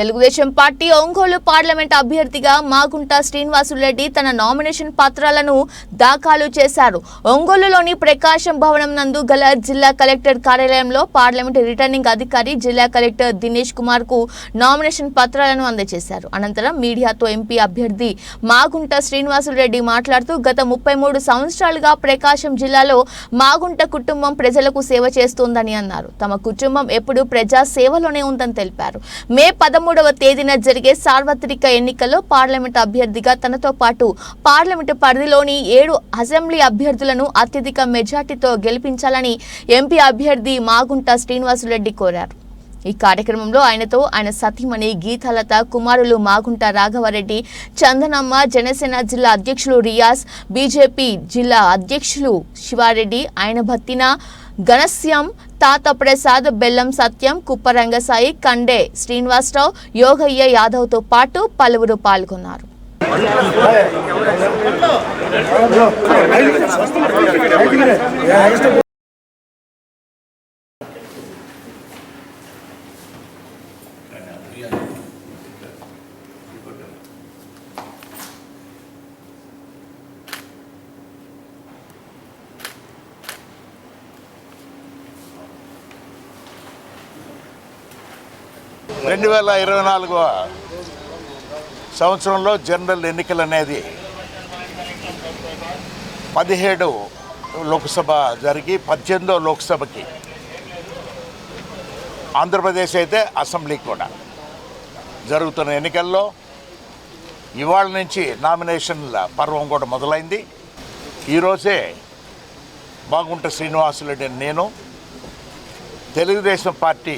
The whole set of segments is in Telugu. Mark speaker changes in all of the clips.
Speaker 1: తెలుగుదేశం పార్టీ ఒంగోలు పార్లమెంట్ అభ్యర్థిగా మాగుంట శ్రీనివాసులరెడ్డి తన నామినేషన్ పత్రాలను దాఖలు చేశారు. ఒంగోలులోని ప్రకాశం భవనం నందు గల జిల్లా కలెక్టర్ కార్యాలయంలో పార్లమెంట్ రిటర్నింగ్ అధికారి జిల్లా కలెక్టర్ దినేష్ కుమార్కు నామినేషన్ పత్రాలను అందజేశారు. అనంతరం మీడియాతో ఎంపీ అభ్యర్థి మాగుంట శ్రీనివాసులరెడ్డి మాట్లాడుతూ గత ముప్పై మూడు సంవత్సరాలుగా ప్రకాశం జిల్లాలో మాగుంట కుటుంబం ప్రజలకు సేవ చేస్తోందని అన్నారు. తమ కుటుంబం ఎప్పుడు ప్రజా సేవలోనే ఉందని తెలిపారు. మే పదమూడు పదమూడవ తేదీన జరిగే సార్వత్రిక ఎన్నికల్లో పార్లమెంట్ అభ్యర్థిగా తనతో పాటు పార్లమెంటు పరిధిలోని ఏడు అసెంబ్లీ అభ్యర్థులను అత్యధిక మెజార్టీతో గెలిపించాలని ఎంపీ అభ్యర్థి మాగుంట శ్రీనివాసులరెడ్డి కోరారు. ఈ కార్యక్రమంలో ఆయనతో ఆయన సతీమణి గీతాలత కుమారులు మాగుంట రాఘవరెడ్డి చందనమ్మ జనసేన జిల్లా అధ్యక్షులు రియాజ్ బీజేపీ జిల్లా అధ్యక్షులు శివారెడ్డి ఆయన భత్తిన ఘనశ్యాం తాత ప్రసాద్ బెల్లం సత్యం కుప్పరంగసాయి కండే శ్రీనివాసరావు యోగయ్య యాదవ్తో పాటు పలువురు పాల్గొన్నారు
Speaker 2: రెండు వేల ఇరవై నాలుగవ సంవత్సరంలో జనరల్ ఎన్నికలు అనేది పదిహేడు లోక్సభ జరిగి పద్దెనిమిదో లోక్సభకి ఆంధ్రప్రదేశ్ అయితే అసెంబ్లీ కూడా జరుగుతున్న ఎన్నికల్లో ఇవాళ నుంచి నామినేషన్ల పర్వం కూడా మొదలైంది. ఈరోజే బాగుంట శ్రీనివాసులు నేను తెలుగుదేశం పార్టీ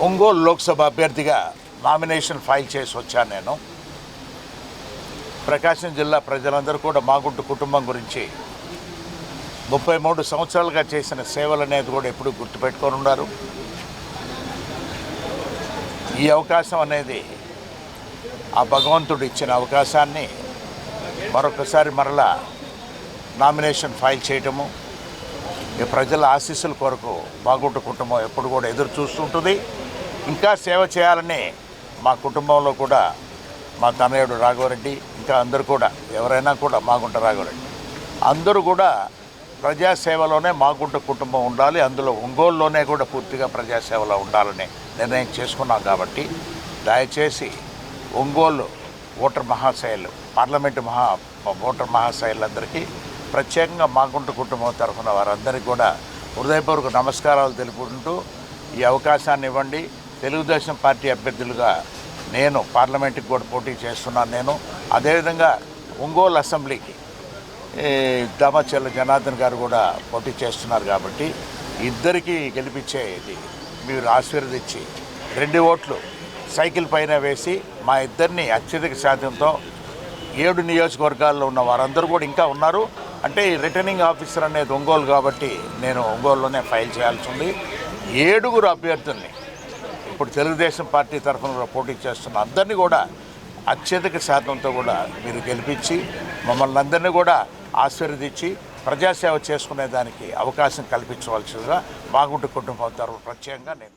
Speaker 2: ఒంగోలు లోక్సభ అభ్యర్థిగా నామినేషన్ ఫైల్ చేసి వచ్చాను నేను. ప్రకాశం జిల్లా ప్రజలందరూ కూడా మాగుంటు కుటుంబం గురించి ముప్పై మూడు సంవత్సరాలుగా చేసిన సేవలు అనేది కూడా ఎప్పుడూ గుర్తుపెట్టుకొని ఉన్నారు. ఈ అవకాశం అనేది ఆ భగవంతుడు ఇచ్చిన అవకాశాన్ని మరొకసారి మరలా నామినేషన్ ఫైల్ చేయటము ప్రజల ఆశీస్సుల కొరకు బాగుంటు కుటుంబం ఎప్పుడు కూడా ఎదురు చూస్తుంటుంది. ఇంకా సేవ చేయాలని మా కుటుంబంలో కూడా మా తనయుడు రాఘవరెడ్డి ఇంకా అందరూ కూడా ఎవరైనా కూడా మాగుంట రాఘవరెడ్డి. అందరూ కూడా ప్రజాసేవలోనే మాగుంట కుటుంబం ఉండాలి. అందులో ఒంగోలులోనే కూడా పూర్తిగా ప్రజాసేవలో ఉండాలని నిర్ణయం చేసుకున్నాం కాబట్టి దయచేసి ఒంగోలు ఓటర్ మహాశైలు పార్లమెంటు మహా ఓటర్ మహాశైలందరికీ ప్రత్యేకంగా మాగుంట కుటుంబం తరఫున వారందరికీ కూడా హృదయపూర్వక నమస్కారాలు తెలుపుకుంటూ ఈ అవకాశాన్ని ఇవ్వండి. తెలుగుదేశం పార్టీ అభ్యర్థులుగా నేను పార్లమెంట్కి కూడా పోటీ చేస్తున్నాను నేను. అదేవిధంగా ఒంగోలు అసెంబ్లీకి ఈ దామచర్ల జనార్దన్ గారు కూడా పోటీ చేస్తున్నారు కాబట్టి ఇద్దరికీ గెలిపించేది మీరు ఆశీర్వదించి రెండు ఓట్లు సైకిల్ పైన వేసి మా ఇద్దరిని అత్యధిక శాతంతో ఏడు నియోజకవర్గాల్లో ఉన్న వారందరూ కూడా ఇంకా ఉన్నారు. అంటే రిటర్నింగ్ ఆఫీసర్ అనేది ఒంగోలు కాబట్టి నేను ఒంగోలులోనే ఫైల్ చేయాల్సి ఉంది. ఏడుగురు అభ్యర్థుల్ని ఇప్పుడు తెలుగుదేశం పార్టీ తరఫున కూడా పోటీ చేస్తున్న అందరినీ కూడా అత్యధిక శాతంతో కూడా మీరు గెలిపించి మమ్మల్ని అందరినీ కూడా ఆశీర్వదించి ప్రజాసేవ చేసుకునే దానికి అవకాశం కల్పించవలసిందిగా బాగుంటు కుటుంబం తరఫున ప్రత్యేకంగా నేను